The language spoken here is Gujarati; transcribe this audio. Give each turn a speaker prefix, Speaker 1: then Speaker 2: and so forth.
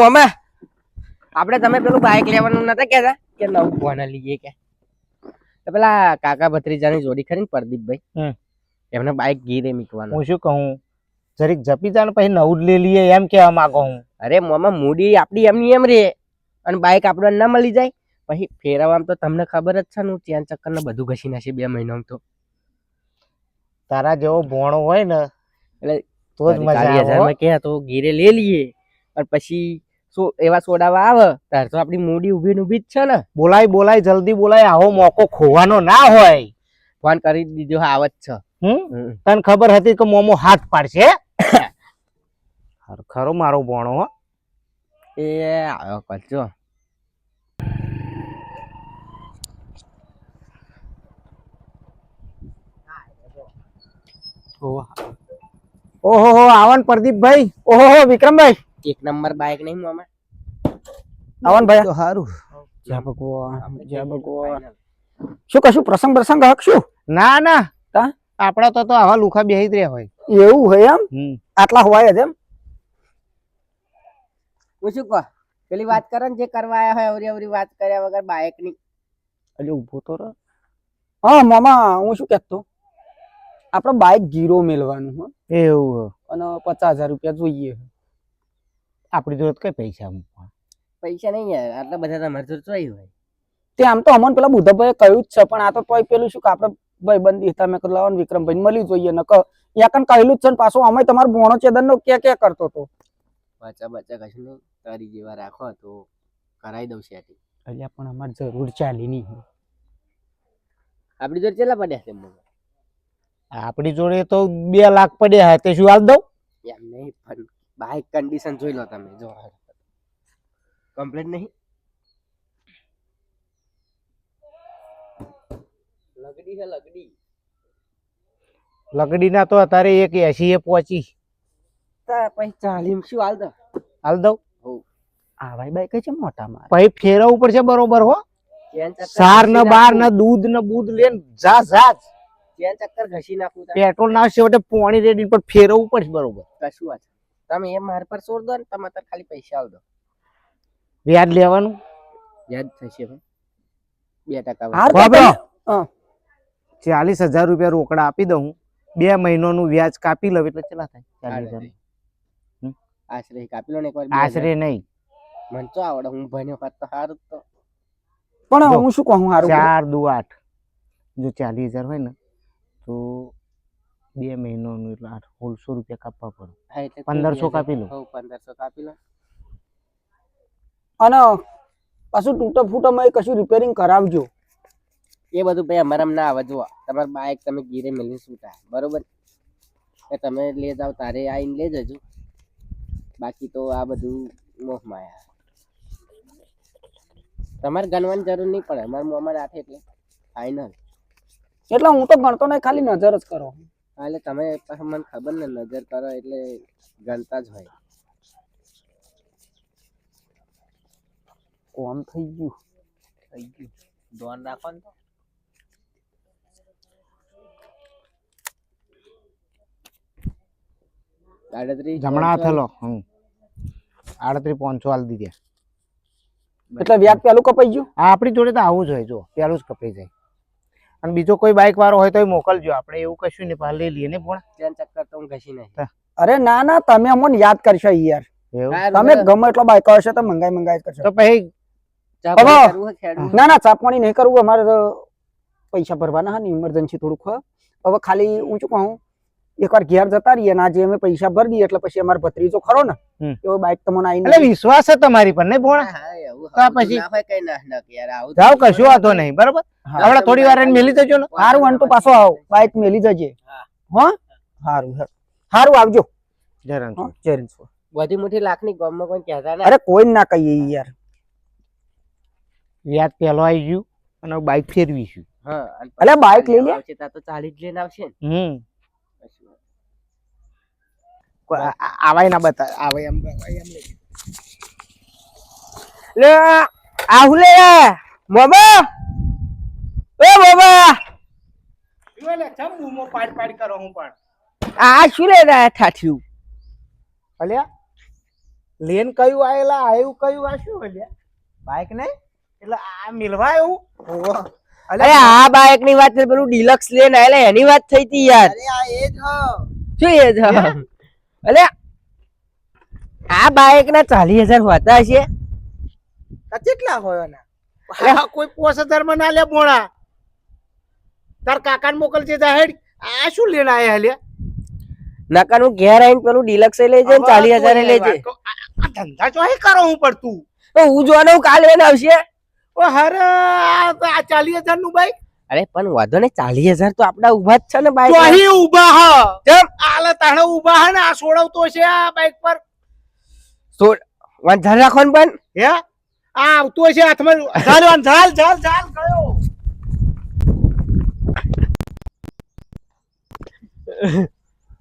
Speaker 1: મમ્મા આપણે તમે પેલું બાઇક લેવાનું નતા કહેતા? કે નવું ફોન લઈએ કે. તો પેલા કાકા ભત્રીજાની જોડી ખરી ને પ્રદીપભાઈ? એમને બાઇક ગીરે મૂકવાનું.
Speaker 2: હું શું કહું? જરીક જપી જા પછી નવું લઈ લઈએ એમ કેવા માંગો હું.
Speaker 1: અરે મોમાં મૂડી આપડી એમની એમ રે. અને બાઇક આપણને ના મળી જાય. પછી ફેરવવામાં તો તમને ખબર જ છે ને ચેન ચક્કર ને બધું ઘસી નાખે બે મહિનામાં તો.
Speaker 2: તારા જેવો ભોણો હોય ને
Speaker 1: એટલે
Speaker 2: તો જ મજા આવે હો.
Speaker 1: કે તો ગીરે લઈ લઈએ. અને પછી એવા સોડાવા આવે ત્યારે તો આપણી મૂડી ઊભી ઊભી જ છે ને.
Speaker 2: બોલાય બોલાય જલ્દી બોલાય. આવો મોકો ખોવાનો ના હોય.
Speaker 1: ફોન કરી દીધો આવત છે.
Speaker 2: હમ. તને ખબર હતી કે મોમો હાથ પાડશે? ખરો મારો ભણો હો.
Speaker 1: એ આવ્યો કરજો.
Speaker 2: ઓહો હો આવન પ્રદીપભાઈ. ઓહો હો વિક્રમભાઈ.
Speaker 1: એક નંબર બાઇક નહીં મોમાં
Speaker 2: આવન ભાઈ. સારું
Speaker 3: જય ભગવાન જય ભગવાન. શું કશું? પ્રસંગ પ્રસંગ હકશું
Speaker 2: ના ના.
Speaker 3: તા?
Speaker 2: આપણા તો તો આવા લુખા બેહી જ રહ્યા હોય.
Speaker 3: એવું હોય એમ? આટલા હોય જ એમ?
Speaker 1: હું શું કહો? પેલી વાત કરે ને જે કરવા આયા હોય અવરી અવરી વાત કર્યા વગર બાઇકની.
Speaker 3: એટલે ઊભો તો રહે. હા મામા હું શું કહેતો? આપણે બાઇક ગીરો મેળવાનું હો.
Speaker 2: એવું
Speaker 3: અને પચાસ હજાર રૂપિયા જોઈએ.
Speaker 2: આપડી જોડે કઈ પૈસા મૂકવા
Speaker 1: પૈસા નહીં યાર આટલા બધા તમારે જોડે ચોઈ હોય
Speaker 3: તે આમ તો અમન પેલા બુદ્ધભાઈ કહ્યું જ છે પણ આ તો તોય પેલું શું કે આપણે ભાઈ બંધી હતા મેં કીધું લાવો વિક્રમભાઈ મળી જોઈએ ન યા કન કહેલું જ છે ને પાછું અમે તમારો ભોણો ચેદન નો ક્યાં ક્યાં કરતો હતો?
Speaker 1: બચા બચા કશું નહીં તારી જેવા રાખો તો કરાવી દઉં સેટિંગ
Speaker 3: અલ્યા પણ અમારે જરૂર ચાલી નહીં
Speaker 1: આપણી જોડે કેટલા પડ્યા છે
Speaker 2: આપણી જોડે તો બે લાખ પડ્યા તે શું હાલ દઉં?
Speaker 1: એમ નહીં પણ બાઇક કન્ડિશન જોઈ લો તમે જો કમ્પ્લેટ નહીં? લગડી છે લગડી.
Speaker 2: લકડીના તો અત્યારે એક એસી એ પહોંચી.
Speaker 1: પછી ચાલીમ શું હાલ તો?
Speaker 2: હાલ દઉં.
Speaker 3: આ ભાઈ બાઈક છે મોટા માં
Speaker 2: પછી ફેરવવું પડશે બરોબર હો. સાર ને બાર. ને દૂધ ને બૂધ લેન જા જા.
Speaker 1: ચેન ચક્કર ઘસી નાખું
Speaker 2: પેટ્રોલ ના છેવટે પોણી રેડી પર ફેરવવું પડશે બરોબર.
Speaker 1: કશું વાત તમે એ માર પર છોડ દો ને તમે તાર ખાલી પૈસા આલ દો.
Speaker 2: વ્યાજ લેવાનું?
Speaker 1: વ્યાજ થશે બે ટકા.
Speaker 3: હા.
Speaker 2: ચાલીસ હજાર રૂપિયા રોકડા આપી દઉં. બે મહિનાનું વ્યાજ કાપી લઉં એટલે કેટલા થાય? ચાલીસ હજાર
Speaker 1: આશરે કાપી લો ને એકવાર
Speaker 2: આશરે નહીં.
Speaker 1: મને તો આવડે હું ભણ્યો હોત તો સારું તો.
Speaker 3: પણ હું શું કહું સારું
Speaker 2: ચાર દુ આઠ. જો ચાલીસ હજાર હોય ને તો બે મહિનાનું એટલે આઠ સોળસો રૂપિયા કાપવા પડે.
Speaker 1: હા એટલે
Speaker 2: પંદરસો કાપી લો.
Speaker 1: પંદરસો કાપી લો.
Speaker 3: અને પાછું તૂટો ફૂટામાં કશું રિપેરિંગ કરાવજો.
Speaker 1: એ બધું ભાઈ અમારામ ના આવે જુઓ. તમારે બાઇક તમે ગીરે મેળવી છૂટા બરોબર? એ તમે લે જાઓ તારે આવીને લે જજો. બાકી તો આ બધું મોહ માયા તમારે ગણવાની જરૂર નહીં પડે. અમારે મોમાં રાખે એટલે ફાઇનલ
Speaker 3: એટલે હું તો ગણતો નહીં ખાલી નજર જ કરો.
Speaker 1: હા એટલે તમે પાછા મને ખબર ને નજર કરો એટલે ગણતા જ હોય.
Speaker 3: કોમ થઈ ગયું?
Speaker 1: થઈ ગયું. ધોન રાખો ને તો. આડત્રીસ
Speaker 2: જમણા થલો હમ. આડત્રી પાંચસો હાલ દીધા.
Speaker 3: એટલે વ્યાજ પેલું કપાઈ ગયું?
Speaker 2: આ આપણી જોડે તો આવું જ હોય જો પેલું જ કપાઈ જાય. અને બીજો કોઈ બાઇક વાળો હોય તો મોકલજો. આપણે એવું કશું નહીં પાછા લઈ લઈએ ને પણ
Speaker 1: ચેન ચક્કર તો હું ઘસી નહીં
Speaker 3: અરે ના ના તમે અમને યાદ કરશો યાર. તમે ગમે એટલો બાઈક હશે તો મંગાઈ મંગાઈ કરશો.
Speaker 2: તો પછી?
Speaker 3: ના ના ચાપવાની પાણી નહીં કરવું અમારે પૈસા ભરવાના હા ને ઇમરજન્સી થોડુંક. હવે ખાલી હું શું કહું? એકવાર ઘેર જતા રહીએ ને આજે અમે પૈસા ભરી દઈએ એટલે પછી અમારો ભત્રીજો ખરો ને. એવો બાઈક તમને
Speaker 2: એટલે વિશ્વાસ છે તમારી પર ને ભોણા? પછી-
Speaker 1: ના હોય કઈ ના ના યાર આવું
Speaker 2: જાઓ કશું વાંધો નહીં બરોબર?
Speaker 3: હા.
Speaker 2: આપણે થોડી વાર મેલી દેજો ને.
Speaker 3: હારું અંટુ પાછો આવો બાઇક મેલી જજે
Speaker 1: હા.
Speaker 3: હા? સારું હારું. હારું આવજો.
Speaker 2: જરા
Speaker 3: હા, જય હિન્દ.
Speaker 1: બધી મોટી લાખની ગામમાં કોઈ કહેતા ના?
Speaker 3: અરે કોઈ ના કહીએ યાર.
Speaker 2: વ્યાજ પેલો આવી ગયું અને બાઇક ફેરવીશું.
Speaker 1: હા અને
Speaker 3: અલ્યા બાઈક લઈ લે.
Speaker 1: તો ચાલીસ લઈને આવશે
Speaker 2: હમ. આવાય ના બતા આવાય એમ આવાય એમ
Speaker 1: લે આહુ લે મોબા! એ મોમા આ શું લે રહ્યા ઠાઠ્યું?
Speaker 2: અલ્યા લેન કયું આયેલા આયું કયું આ શું અલ્યા? બાઈક ને? એટલે આ મિલવા એવું ઓહો.
Speaker 1: અરે
Speaker 2: અલ્યા
Speaker 1: આ બાઇકની વાત પેલું ડિલક્સ લેન આયેલા એની વાત થઈ હતી યાર.
Speaker 2: અરે આ એ જ
Speaker 1: શું એ છે અલે આ બાઇક ના ચાલીસ હજાર હોતા
Speaker 2: છે કેટલા હોય ને આ કોઈ પોસ હજારમાં ના લે બોણા તાર કાકાને મોકલજે જાહેર આ શું લેન આયા લે?
Speaker 1: નકર હું ઘેર આવીને પેલું ડિલક્સ લેજે ને ચાલીસ હજાર લેજે
Speaker 2: આ ધંધા ચોહી કરો હું પડતું
Speaker 1: તો? હું જોવાનું કાલ લઈને આવશે?
Speaker 2: ઓ હરે આ ચાલીસ હજારનું બાઈક?
Speaker 1: અરે પણ વાંધો ને ચાલીસ હજાર તો આપડા ઊભા જ છે ને બાઈક
Speaker 2: અહીં ઊભા હ.
Speaker 1: જેમ
Speaker 2: આલે તાણે ઊભા હે ને આ સોડવતો છે આ બાઈક પર.
Speaker 1: ધ્યાન રાખવાનું પણ
Speaker 2: હે? આ આવતો છે હાથમાં. ઝાલ ઝાલ ઝાલ ઝાલ ગયો.